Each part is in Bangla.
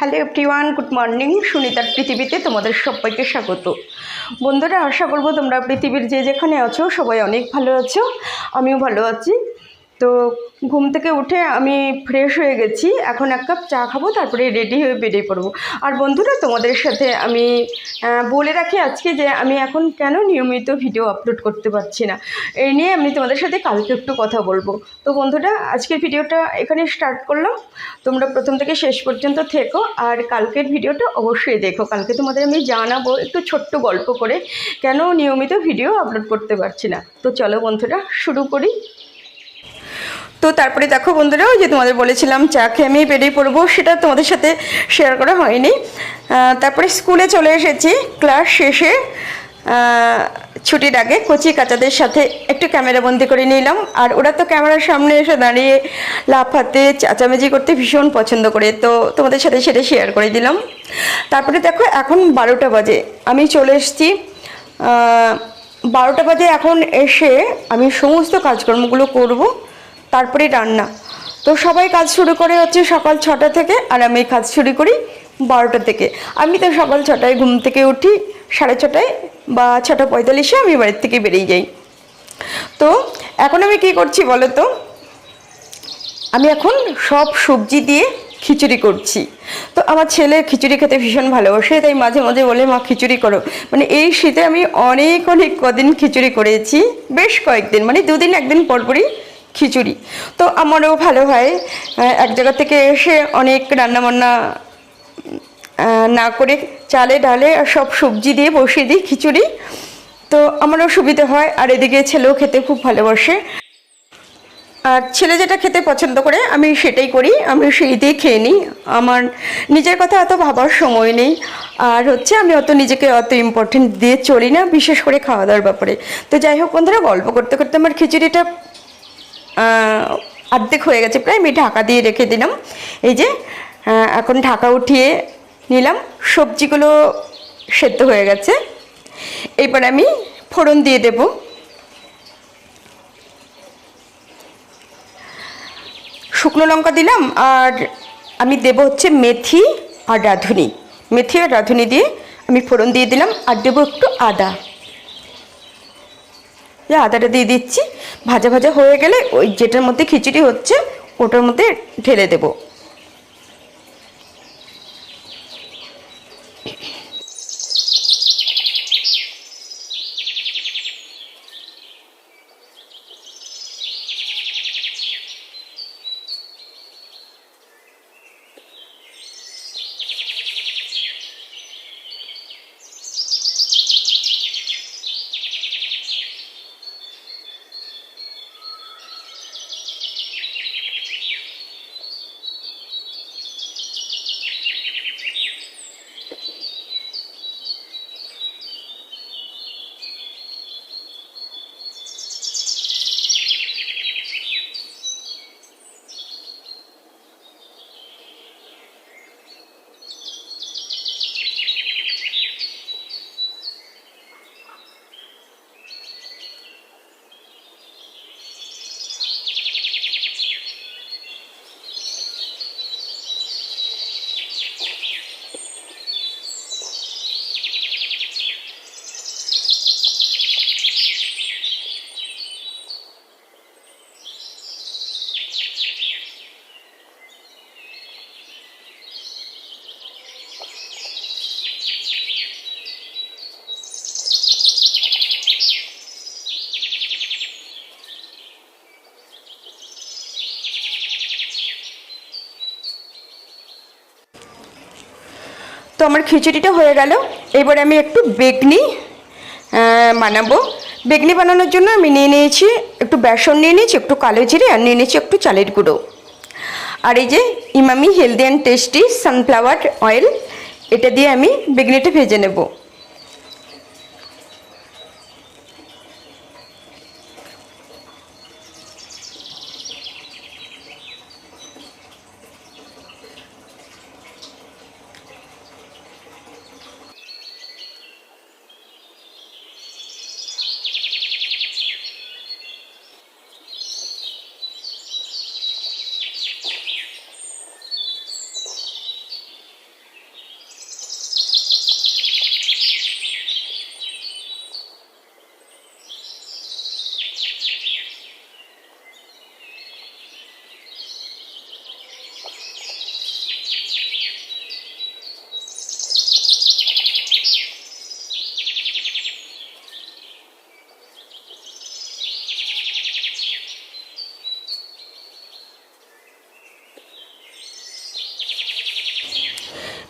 হ্যালো এভরিওয়ান গুড মর্নিং সুনিতার পৃথিবীতে তোমাদের সবাইকে স্বাগত। বন্ধুরা, আশা করব তোমরা পৃথিবীর যে যেখানে আছো, সবাই অনেক ভালো আছো। আমিও ভালো আছি। তো ঘুম থেকে উঠে আমি ফ্রেশ হয়ে গেছি, এখন এক কাপ চা খাব, তারপরে রেডি হয়ে বেরিয়ে পড়ব। আর বন্ধুরা, তোমাদের সাথে আমি বলে রাখি আজকে যে আমি এখন কেন নিয়মিত ভিডিও আপলোড করতে পারছি না? এই নিয়ে আমি তোমাদের সাথে কালকে একটু কথা বলব। তো বন্ধুরা, আজকের ভিডিওটা এখানে স্টার্ট করলাম। তোমরা প্রথম থেকে শেষ পর্যন্ত থেকো, আর কালকের ভিডিওটা অবশ্যই দেখো। কালকে তোমাদের আমি জানাব একটু ছোট্ট গল্প করে কেন নিয়মিত ভিডিও আপলোড করতে পারছি না। তো চলো বন্ধুরা, শুরু করি। তো তারপরে দেখো বন্ধুরা, ওই যে তোমাদের বলেছিলাম চা খেয়ে আমি বেরিয়ে পড়ব, সেটা তোমাদের সাথে শেয়ার করা হয়নি। তারপরে স্কুলে চলে এসেছি ক্লাস শেষে ছুটির আগে কচি কাচাদের সাথে একটু ক্যামেরা বন্দি করে নিলাম। আর ওরা তো ক্যামেরার সামনে এসে দাঁড়িয়ে লাফাতে, চাচামেচি করতে ভীষণ পছন্দ করে, তো তোমাদের সাথে সেটা শেয়ার করে দিলাম। তারপরে দেখো, এখন বারোটা বাজে, আমি চলে এসেছি। বারোটা বাজে এখন এসে আমি সমস্ত কাজকর্মগুলো করব। তারপরে রান্না। তো সবাই কাজ শুরু করে হচ্ছে সকাল ছটা থেকে, আর আমি কাজ শুরু করি বারোটা থেকে। আমি তো সকাল ছটায় ঘুম থেকে উঠি, সাড়ে ছটায় বা ছটা পঁয়তাল্লিশে আমি বাড়ির থেকে বেরিয়ে যাই। তো এখন আমি কি করছি বলো তো? আমি এখন সব সবজি দিয়ে খিচুড়ি করছি। তো আমার ছেলে খিচুড়ি খেতে ভীষণ ভালোবাসে, তাই মাঝে মাঝে বলে, মা, খিচুড়ি করো। মানে এই শীতে আমি অনেক অনেক কদিন খিচুড়ি করেছি, বেশ কয়েকদিন মানে দুদিন, একদিন পর পরই খিচুড়ি। তো আমারও ভালো হয়। এক জায়গা থেকে এসে অনেক রান্নাবান্না না করে চালে ডালে আর সব সবজি দিয়ে বসিয়ে দিই খিচুড়ি। তো আমারও সুবিধা হয় আর এদিকে ছেলেও খেতে খুব ভালোবাসে। আর ছেলে যেটা খেতে পছন্দ করে, আমি সেটাই করি। আমি সেই দিয়ে খেয়ে নিই। আমার নিজের কথা এত ভাবার সময় নেই। আর হচ্ছে আমি অত নিজেকে অত ইম্পর্টেন্ট দিয়ে চলি না, বিশেষ করে খাওয়া দাওয়ার ব্যাপারে। তো যাই হোক বন্ধুরা, গল্প করতে করতে আমার খিচুড়িটা অর্ধেক হয়ে গেছে প্রায়, আমি ঢাকা দিয়ে রেখে দিলাম। এই যে এখন ঢাকা উঠিয়ে নিলাম। সবজিগুলো সেদ্ধ হয়ে গেছে। এবার আমি ফোড়ন দিয়ে দেবো। শুকনো লঙ্কা দিলাম, আর আমি দেব হচ্ছে মেথি আর রাঁধুনি। মেথি আর রাঁধুনি দিয়ে আমি ফোড়ন দিয়ে দিলাম, আর দেবো একটু আদা। যে আদাটা দিয়ে দিচ্ছি। ভাজা ভাজা হয়ে গেলে ওই যেটার মধ্যে খিচুড়ি হচ্ছে, ওটার মধ্যে ঢেলে দেবো। তো আমার খিচুড়িটা হয়ে গেল। এবার আমি একটু বেগনি বানাবো। বেগনি বানানোর জন্য আমি নিয়ে নিয়েছি একটু বেসন নিয়ে নিয়েছি, একটু কালো জিরে, আর নিয়ে নিয়েছি একটু চালের গুঁড়ো। আর এই যে Emami healthy and tasty sunflower oil, এটা দিয়ে আমি বেগনিটা ভেজে নেব।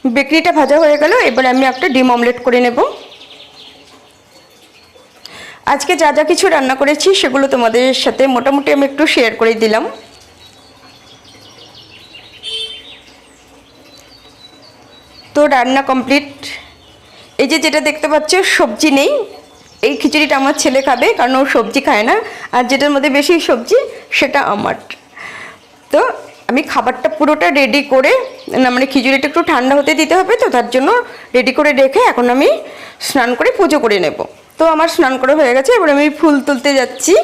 বেকরিটা ভাজা হয়ে গেল, এবার আমি একটা ডিম অমলেট করে নেব। আজকে যা যা কিছু রান্না করেছি, সেগুলো তোমাদের সাথে মোটামুটি আমি একটু শেয়ার করে দিলাম। তো রান্না কমপ্লিট এই যে যেটা দেখতে পাচ্ছ, সবজি নেই। এই খিচুড়িটা আমার ছেলে খাবে, কারণ ও সবজি খায় না। আর যেটার মধ্যে বেশি সবজি, সেটা আমার। তো আমি খাবারটা পুরোটা রেডি করে মানে খিচুড়িটা একটু ঠান্ডা হতে দিতে হবে তো, তার জন্য রেডি করে রেখে এখন আমি স্নান করে পুজো করে নেব। তো আমার স্নান করা হয়ে গেছে, এবার আমি ফুল তুলতে যাচ্ছি।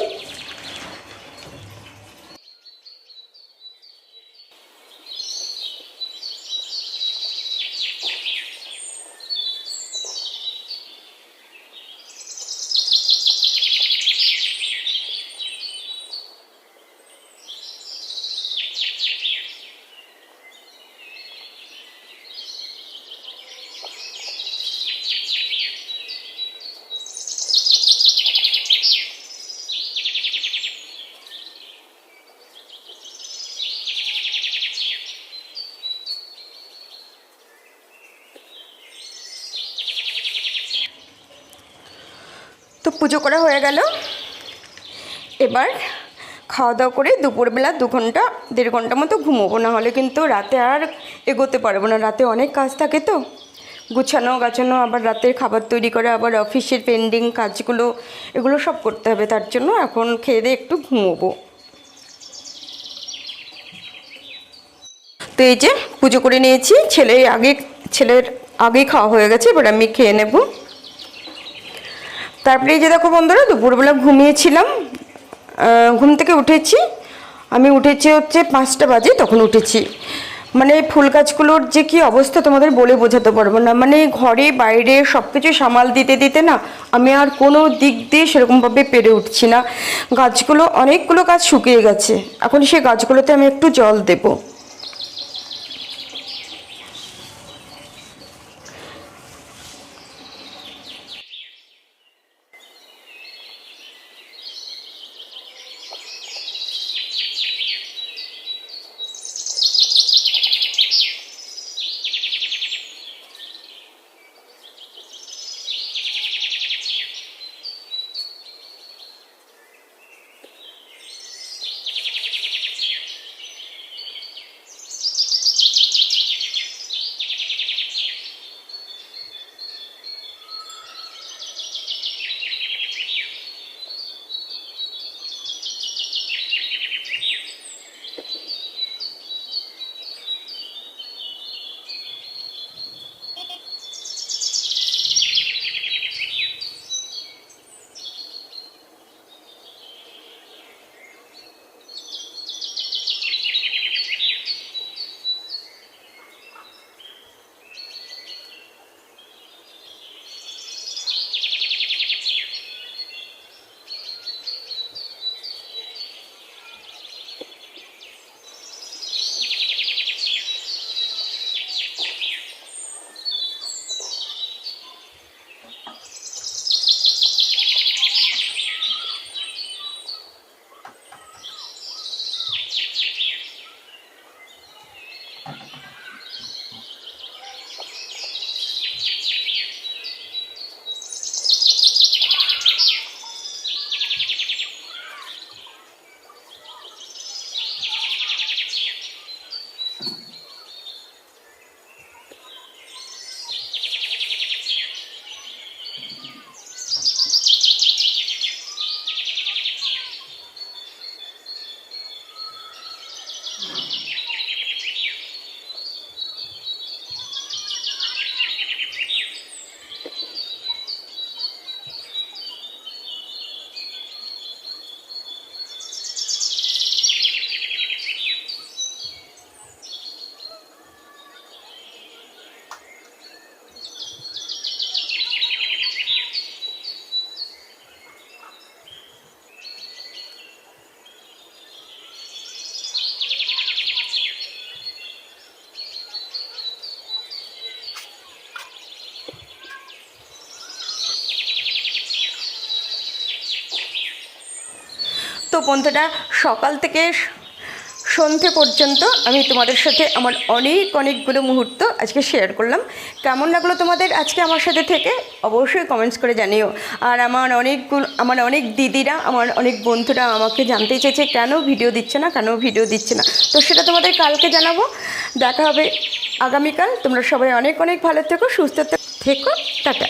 তো পুজো করা হয়ে গেল। এবার খাওয়া দাওয়া করে দুপুরবেলা দু ঘণ্টা, দেড় ঘণ্টা মতো ঘুমোবো। না হলে কিন্তু রাতে আর এগোতে পারব না। রাতে অনেক কাজ থাকে তো। গুছানো, গাছানো, আবার রাতের খাবার তৈরি করা, আবার অফিসের পেন্ডিং কাজগুলো, এগুলো সব করতে হবে। তার জন্য এখন খেয়ে দিয়ে একটু ঘুমোবো। তো এই যে পুজো করে নিয়েছি। ছেলে আগে, ছেলের আগে খাওয়া হয়ে গেছে। এবার আমি খেয়ে নেব। তারপরে যে দেখো বন্ধুরা, দুপুরবেলা ঘুমিয়েছিলাম। ঘুম থেকে উঠেছি। আমি উঠেছি হচ্ছে পাঁচটা বাজে, তখন উঠেছি। মানে ফুল গাছগুলোর যে কি অবস্থা তোমাদের বলে বোঝাতে পারব না। মানে ঘরে, বাইরে সব কিছু সামাল দিতে দিতে না, আমি আর কোনো দিক দিয়ে সেরকমভাবে পেরে উঠছি না। গাছগুলো, অনেকগুলো গাছ শুকিয়ে গেছে। এখন সেই গাছগুলোতে আমি একটু জল দেবো। তো বন্ধুরা, সকাল থেকে সন্ধে পর্যন্ত আমি তোমাদের সাথে আমার অনেক, অনেকগুলো মুহূর্ত আজকে শেয়ার করলাম। কেমন লাগল তোমাদের আজকে আমার সাথে থেকে? অবশ্যই কমেন্টস করে জানিও। আর আমার অনেকগুলো, আমার অনেক দিদিরা, আমার অনেক বন্ধুরা আমাকে জানতে চেয়েছে, কেন ভিডিও দিচ্ছে না, কেন ভিডিও দিচ্ছে না? তো সেটা তোমাদের কালকে জানাব। দেখা হবে আগামীকাল। তোমরা সবাই অনেক অনেক ভালো থেকো, সুস্থ থেকো। টাটা।